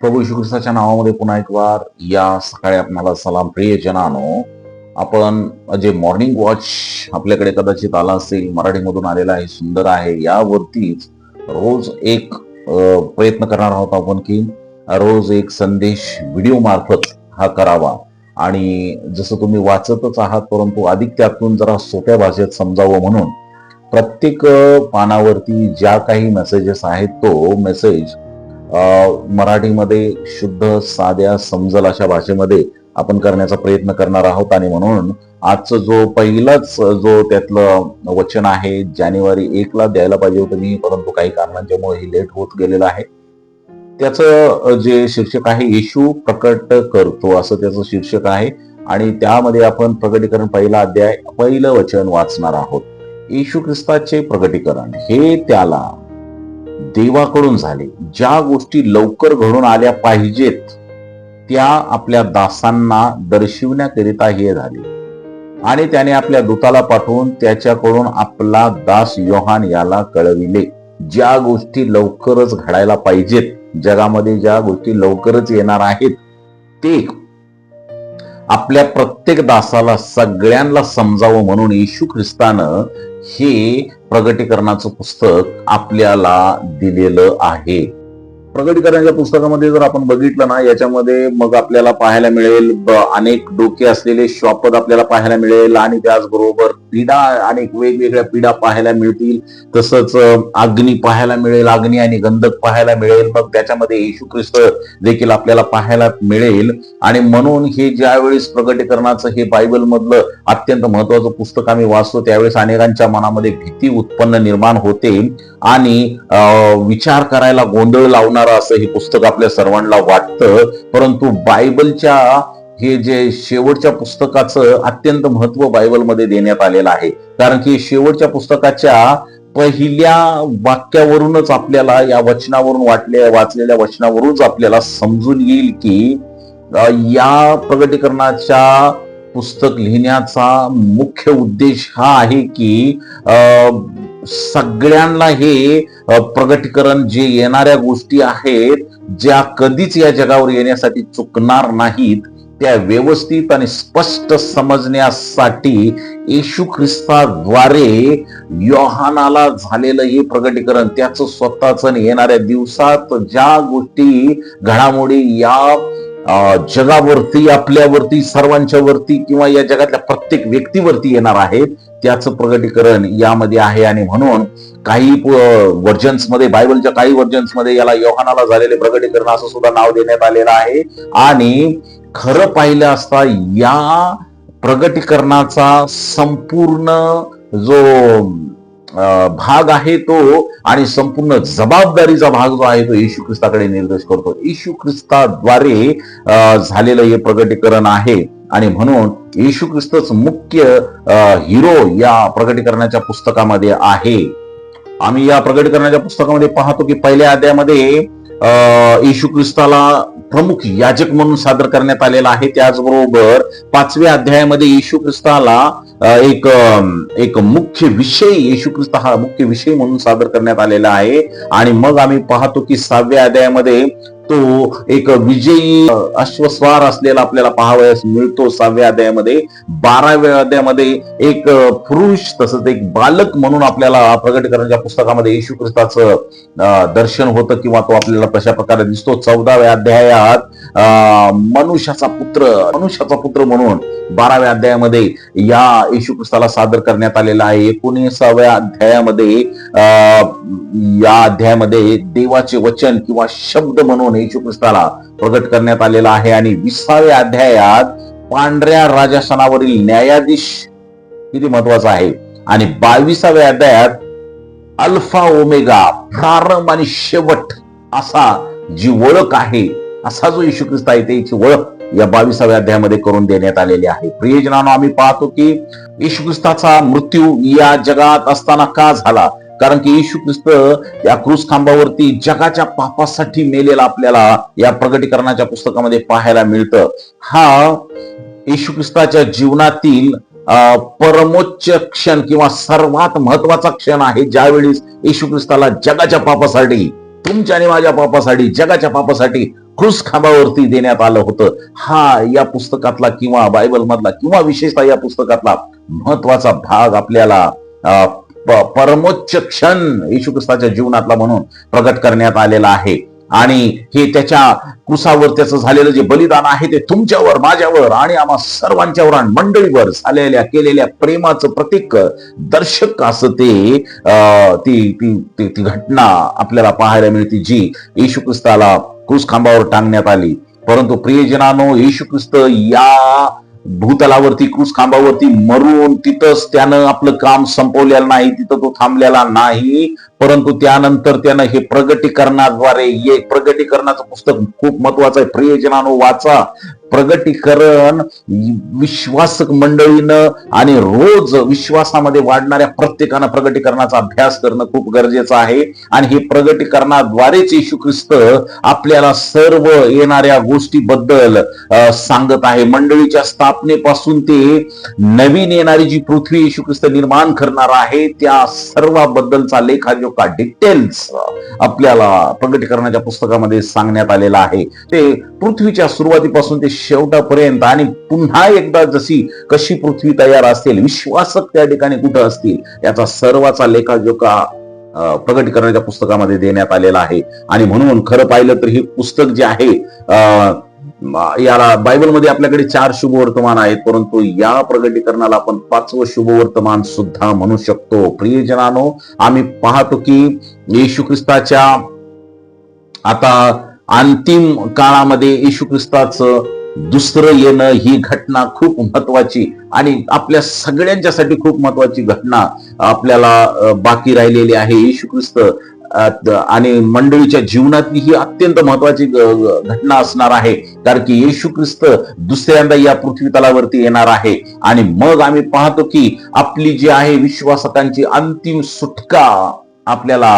प्रभू येशू ख्रिस्ताच्या नावामध्ये पुन्हा एक वार या सकाळी आपणाला सलाम. प्रिय जनानो आपण जे मॉर्निंग वॉच आपल्याकडे कदाचित आला असेल मराठीमधून आलेला आहे सुंदर आहे यावरतीच रोज एक प्रयत्न करणार आहोत आपण की रोज एक संदेश व्हिडिओ मार्फत हा करावा. आणि जसं तुम्ही वाचतच आहात परंतु अधिक त्यातून जरा सोप्या भाषेत समजावं म्हणून प्रत्येक पानावरती ज्या काही मेसेजेस आहेत तो मेसेज मराठीमध्ये शुद्ध साध्या समजल अशा भाषेमध्ये आपण करण्याचा प्रयत्न करणार आहोत. आणि म्हणून आजचं जो पहिलाच जो त्यातलं वचन आहे जानेवारी एकला द्यायला पाहिजे होतं मी परंतु काही कारणांच्यामुळे हे लेट होत गेलेलं आहे. त्याचं जे शीर्षक आहे येशू प्रकट करतो असं त्याचं शीर्षक आहे. आणि त्यामध्ये आपण प्रकटीकरण पहिला अध्याय पहिलं वचन वाचणार आहोत. येशू ख्रिस्ताचे प्रकटीकरण हे त्याला देवाकडून झाले. ज्या गोष्टी लवकर घडून आल्या पाहिजेत त्या आपल्या दासांना दर्शविण्याकरिता हे झाले. आणि त्याने आपल्या दूताला पाठवून त्याच्याकडून आपला दास योहान याला कळविले. ज्या गोष्टी लवकरच घडायला पाहिजेत जगामध्ये ज्या गोष्टी लवकरच येणार आहेत ते आपल्या प्रत्येक दासाला सगळ्यांना समजावं म्हणून येशू ख्रिस्तानं हे प्रगटीकरणाचं पुस्तक आपल्याला दिलेलं आहे. प्रगटीकरणाच्या पुस्तकामध्ये जर आपण बघितलं ना याच्यामध्ये मग आपल्याला पाहायला मिळेल अनेक डोके असलेले श्वापद आपल्याला पाहायला मिळेल आणि त्याचबरोबर पिढा अनेक वेगवेगळ्या पिढा पाहायला मिळतील. तसंच अग्नी पाहायला मिळेल अग्नी आणि गंधक पाहायला मिळेल. मग त्याच्यामध्ये येशू ख्रिस्त देखील आपल्याला पाहायला मिळेल. आणि म्हणून हे ज्यावेळेस प्रगटीकरणाचं हे बायबल मधलं अत्यंत महत्वाचं पुस्तक आम्ही वाचतो त्यावेळेस अनेकांच्या मनामध्ये भीती उत्पन्न निर्माण होते. आणि विचार करायला गोंधळ लावणार असं हे पुस्तक आपल्या सर्वांना वाटतं परंतु बायबलच्या हे जे शेवटच्या पुस्तकाचं अत्यंत महत्त्व बायबलमध्ये देण्यात आलेलं आहे. कारण की शेवटच्या पुस्तकाच्या पहिल्या वाक्यावरूनच आपल्याला या वचनावरून वाटल्या वाचलेल्या वचनावरूनच आपल्याला समजून येईल की या प्रगटीकरणाच्या पुस्तक लिहिण्याचा मुख्य उद्देश हा आहे की अं, सगळ्यांना हे प्रगटीकरण जे येणाऱ्या गोष्टी आहेत ज्या कधीच या जगावर येण्यासाठी चुकणार नाहीत त्या व्यवस्थित आणि स्पष्ट समजण्यासाठी येशू ख्रिस्ताद्वारे योहानाला झालेलं हे प्रगटीकरण त्याचं स्वतःच आणि येणाऱ्या दिवसात ज्या गोष्टी घडामोडी या जगावरती आपल्यावरती सर्वांच्या वरती किंवा या जगातल्या प्रत्येक व्यक्तीवरती येणार आहेत त्याचं प्रगटीकरण यामध्ये आहे. आणि म्हणून काही व्हर्जन्समध्ये बायबलच्या काही व्हर्जन्समध्ये याला योहानाला झालेले प्रगटीकरण असं सुद्धा नाव देण्यात आलेलं आहे. आणि खरं पाहिलं असता या प्रगटीकरणाचा संपूर्ण जो भाग आहे तो आणि संपूर्ण जबाबदारीचा भाग जो आहे तो येशू ख्रिस्ताकडे निर्देश करतो. येशू ख्रिस्ताद्वारे अं, झालेलं हे प्रगटीकरण आहे आणि म्हणून येशू ख्रिस्तच मुख्य हिरो या प्रगटीकरणाच्या पुस्तकामध्ये आहे. आम्ही या प्रगटीकरणाच्या पुस्तकामध्ये पाहतो की पहिल्या अध्यायामध्ये अं, येशू ख्रिस्ताला प्रमुख याजक म्हणून सादर करण्यात आलेला आहे. त्याचबरोबर पाचव्या अध्यायामध्ये येशू ख्रिस्ताला एक एक मुख्य विषय येशू ख्रिस्त हा मुख्य विषय म्हणून सादर करण्यात आलेला आहे. आणि मग आम्ही पाहतो की सहाव्या अध्यायामध्ये तो एक विजयी अश्वस्वार असलेला आपल्याला पाहावयास मिळतो सहाव्या अध्यायामध्ये. बाराव्या अध्यायामध्ये एक पुरुष तसंच एक बालक म्हणून आपल्याला प्रगटीकरणाच्या पुस्तकामध्ये येशू ख्रिस्ताचं दर्शन होतं किंवा तो आपल्याला तशा प्रकारे दिसतो. चौदाव्या अध्यायात अं, मनुष्याचा पुत्र मनुष्याचा पुत्र म्हणून बाराव्या अध्यायामध्ये या येशू ख्रिस्ताला सादर करण्यात आलेला आहे. एकोणीसाव्या अध्यायामध्ये अं, या अध्यायामध्ये देवाचे वचन किंवा शब्द म्हणून म्हणून येशू ख्रिस्ताला प्रकट करण्यात आलेला आहे. आणि विसाव्या अध्यायात पांढऱ्या राजासनावरील न्यायाधीश किती महत्त्वाचा आहे? आणि बावीसाव्या अध्यायात अल्फा ओमेगा प्रारंभ आणि शेवट असा जी ओळख आहे असा जो येशू ख्रिस्त आहे त्याची ओळख या बावीसाव्या अध्यायामध्ये करून देण्यात आलेली आहे. प्रियजनानो आम्ही पाहतो की येशू ख्रिस्ताचा मृत्यू या जगात असताना का झाला? कारण की येशू ख्रिस्त या क्रूस खांबावरती जगाच्या पापासाठी मेलेला आपल्याला या प्रगटीकरणाच्या पुस्तकामध्ये पाहायला मिळतं. हा येशू ख्रिस्ताच्या जीवनातील अं, परमोच्च क्षण किंवा सर्वात महत्त्वाचा क्षण आहे ज्यावेळी येशू ख्रिस्ताला जगाच्या पापासाठी तुमच्या आणि माझ्या पापासाठी जगाच्या पापासाठी क्रूस खांबावरती देण्यात आलं होतं. हा या पुस्तकातला किंवा बायबल मधला किंवा विशेषतः या पुस्तकातला महत्त्वाचा भाग आपल्याला अं, परमोच्च क्षण येशू ख्रिस्ताच्या जीवनातला म्हणून प्रकट करण्यात आलेला आहे. आणि हे त्याच्या कुसावर त्याचं झालेलं जे बलिदान आहे ते तुमच्यावर माझ्यावर आणि आम्हा सर्वांच्यावर आणि मंडळीवर झालेल्या केलेल्या प्रेमाचं प्रतीक दर्शक असं ते अं, ती ती ती ती घटना आपल्याला पाहायला मिळते जी येशू ख्रिस्ताला क्रूस खांबावर टांगण्यात आली. परंतु प्रियजनानो येशू ख्रिस्त या भूतलावरती क्रूस खांबावरती मरून तिथंच त्यानं आपलं काम संपवलेलं नाही तिथं तो थांबलेला नाही. परंतु त्यानंतर त्यानं हे प्रगटीकरणाद्वारे ये प्रगटीकरणाचं पुस्तक खूप महत्वाचं आहे. प्रियजनानो वाचा प्रगटीकरण विश्वासक मंडळीनं आणि रोज विश्वासामध्ये वाढणाऱ्या प्रत्येकानं प्रगटीकरणाचा अभ्यास करणं खूप गरजेचं आहे. आणि हे प्रगटीकरणाद्वारेच येशू ख्रिस्त आपल्याला सर्व येणाऱ्या गोष्टीबद्दल सांगत आहे. मंडळीच्या स्थापनेपासून ते नवीन येणारी जी पृथ्वी येशू ख्रिस्त निर्माण करणार आहे त्या सर्वाबद्दलचा लेखाजोखा डिटेल्स आपल्याला प्रगटीकरणाच्या पुस्तकामध्ये सांगण्यात आलेला आहे. ते पृथ्वीच्या सुरुवातीपासून ते शेवटापर्यंत आणि पुन्हा एकदा जशी कशी पृथ्वी तयार असेल विश्वासक त्या ठिकाणी कुठं असतील याचा सर्वाचा लेखाजोखा अ, प्रगटीकरणाच्या पुस्तकामध्ये देण्यात आलेला आहे. आणि म्हणून खरं पाहिलं तर हे पुस्तक जे आहे याला बायबलमध्ये आपल्याकडे चार शुभवर्तमान आहेत परंतु या प्रगटीकरणाला आपण पाचवं शुभवर्तमान सुद्धा म्हणू शकतो. प्रियजनानो आम्ही पाहतो की येशू ख्रिस्ताच्या आता अंतिम काळामध्ये येशू ख्रिस्ताचं दुसरं येणं ही घटना खूप महत्वाची आणि आपल्या सगळ्यांच्यासाठी खूप महत्वाची घटना आपल्याला बाकी राहिलेली आहे येशू ख्रिस्त. आणि मंडळीच्या जीवनातली ही अत्यंत महत्वाची घटना असणार आहे. कारण की येशू ख्रिस्त दुसऱ्यांदा या पृथ्वी तलावरती येणार आहे. आणि मग आम्ही पाहतो की आपली जी आहे विश्वासकांची अंतिम सुटका आपल्याला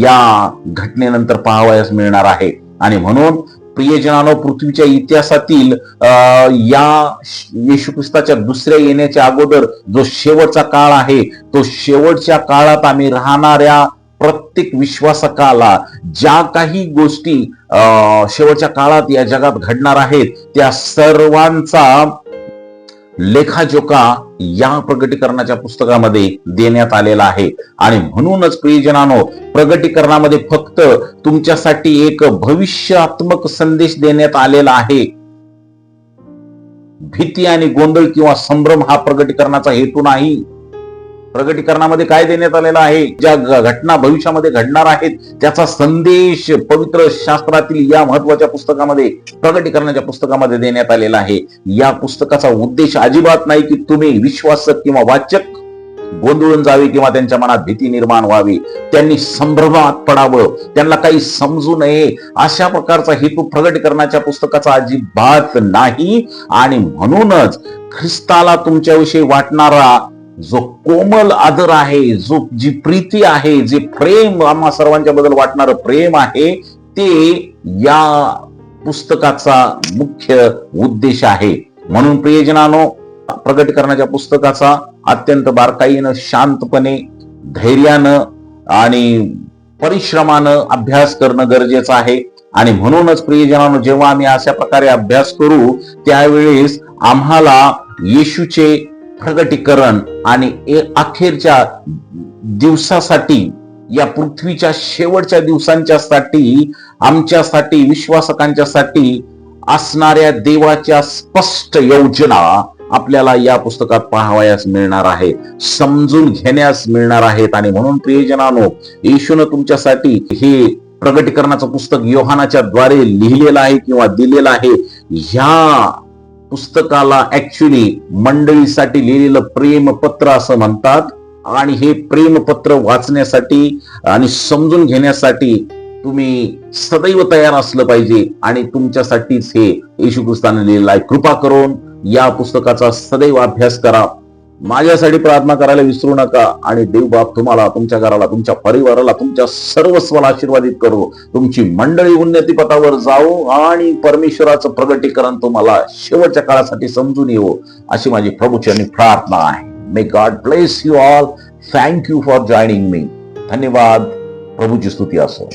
या घटनेनंतर पाहावयास मिळणार आहे. आणि म्हणून प्रियजनानो पृथ्वीच्या इतिहासातील या येशू ख्रिस्ताच्या दुसऱ्या येण्याच्या अगोदर जो शेवटचा काळ आहे तो शेवटच्या काळात आम्ही राहणाऱ्या प्रत्येक विश्वासकाला ज्या काही गोष्टी शेवटच्या काळात या जगात घडणार आहेत त्या सर्वांचा लेखाजोखा या प्रगटीकरणाच्या पुस्तकामध्ये देण्यात आलेला आहे. आणि म्हणूनच प्रियजनानो प्रगटीकरणामध्ये फक्त तुमच्यासाठी एक भविष्यात्मक संदेश देण्यात आलेला आहे. भीती आणि गोंधळ किंवा संभ्रम हा प्रगटीकरणाचा हेतू नाही. प्रगटीकरणामध्ये काय देण्यात आलेला आहे? ज्या घटना भविष्यामध्ये घडणार आहेत त्याचा संदेश पवित्र शास्त्रातील या महत्त्वाच्या पुस्तकामध्ये प्रगटीकरणाच्या पुस्तकामध्ये देण्यात आलेला आहे. या पुस्तकाचा उद्देश अजिबात नाही की तुम्ही विश्वासक किंवा वाचक गोंधळून जावे किंवा त्यांच्या मनात भीती निर्माण व्हावी. त्यांनी संभ्रमात पडावं. त्यांना काही समजू नये. अशा प्रकारचा हेतू प्रगटीकरणाच्या पुस्तकाचा अजिबात नाही. आणि म्हणूनच ख्रिस्ताला तुमच्याविषयी वाटणारा जो कोमल आदर आहे जो जी प्रीती आहे जे प्रेम आम्हा सर्वांच्या बद्दल वाटणारं प्रेम आहे ते या पुस्तकाचा मुख्य उद्देश आहे. म्हणून प्रियजनानो प्रगटीकरणाच्या पुस्तकाचा अत्यंत बारकाईनं शांतपणे धैर्यानं आणि परिश्रमानं अभ्यास करणं गरजेचं आहे. आणि म्हणूनच प्रियजनानो जेव्हा आम्ही अशा प्रकारे अभ्यास करू त्यावेळेस आम्हाला येशूचे प्रगटीकरण आणि ए- अखेरच्या दिवसासाठी या पृथ्वीच्या शेवटच्या दिवसांच्या साठी आमच्यासाठी विश्वासकांच्यासाठी असणाऱ्या देवाच्या स्पष्ट योजना आपल्याला या पुस्तकात पाहावयास मिळणार आहे समजून घेण्यास मिळणार आहेत. आणि म्हणून प्रियजनानो येशून तुमच्यासाठी हे प्रगटीकरणाचं पुस्तक योहानाच्या द्वारे लिहिलेलं आहे किंवा दिलेलं आहे. ह्या पुस्तकाला ऍक्च्युली मंडळीसाठी लिहिलेलं प्रेमपत्र असं म्हणतात. आणि हे प्रेमपत्र वाचण्यासाठी आणि समजून घेण्यासाठी तुम्ही सदैव तयार असलं पाहिजे. आणि तुमच्यासाठीच हे येशू ख्रिस्ताने लिहिलेलं आहे. कृपा करून या पुस्तकाचा सदैव अभ्यास करा. माझ्यासाठी प्रार्थना करायला विसरू नका आणि देव बाप तुम्हाला तुमच्या घराला तुमच्या परिवाराला तुमच्या सर्वस्वाला आशीर्वादित करू. तुमची मंडळी उन्नती पथावर जाऊ आणि परमेश्वराचं प्रगटीकरण तुम्हाला शेवटच्या काळासाठी समजून येऊ अशी माझी प्रभूची प्रार्थना आहे. May God bless you all thank you for joining मी धन्यवाद. प्रभूची स्तुती असो.